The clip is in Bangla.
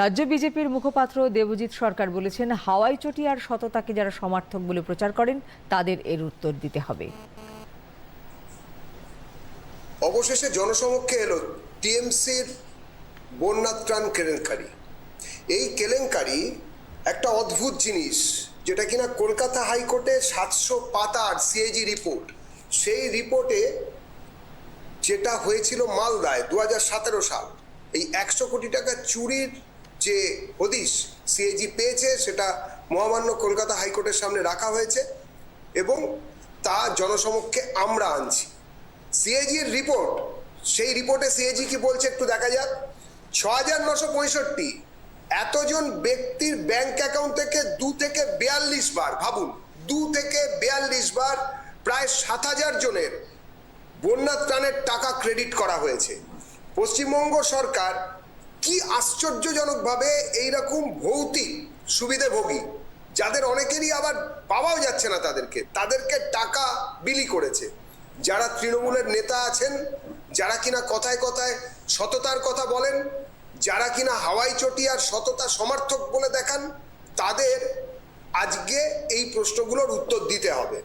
রাজ্য বিজেপির মুখপাত্র দেবজিৎ সরকার বলেছেন, হাওয়াই চটি আর সততাকে যারা সমর্থক বলে প্রচার করেন, তাদের এর উত্তর দিতে হবে। অবশেষে জনসমক্ষে এলো টিএমসির বন্যা ত্রাণ কেলেঙ্কারি। এই কেলেঙ্কারি একটা অদ্ভুত জিনিস, যেটা কিনা কলকাতা হাইকোর্টে সাতশো পাতার সিএজি রিপোর্ট। সেই রিপোর্টে যেটা হয়েছিল মালদায় দু সাল, এই একশো কোটি টাকা চুরির যে হদিশ সিএজি পেয়েছে, সেটা মহামান্য কলকাতা হাইকোর্টের সামনে রাখা হয়েছে এবং তা জনসমক্ষে আমরা আনছি। সিএজির রিপোর্ট, সেই রিপোর্টে সিএজি কি বলছে একটু দেখা যাক। ছ হাজার নশো পঁয়ষট্টি, এতজন ব্যক্তির ব্যাংক অ্যাকাউন্ট থেকে দু থেকে বিয়াল্লিশ বার, ভাবুন, দু থেকে বিয়াল্লিশ বার প্রায় সাত হাজার জনের বন্যা ত্রাণের টাকা ক্রেডিট করা হয়েছে। পশ্চিমবঙ্গ সরকার কি আশ্চর্যজনকভাবে এইরকম ভৌতিক সুবিধেভোগী যাদের অনেকেরই আবার পাওয়াও যাচ্ছে না তাদেরকে তাদেরকে টাকা বিলি করেছে। যারা তৃণমূলের নেতা আছেন, যারা কিনা কথায় কথায় সততার কথা বলেন, যারা কিনা হাওয়াই চটি আর সততা সমর্থক বলে দেখান, তাদের আজকে এই প্রশ্নগুলোর উত্তর দিতে হবে।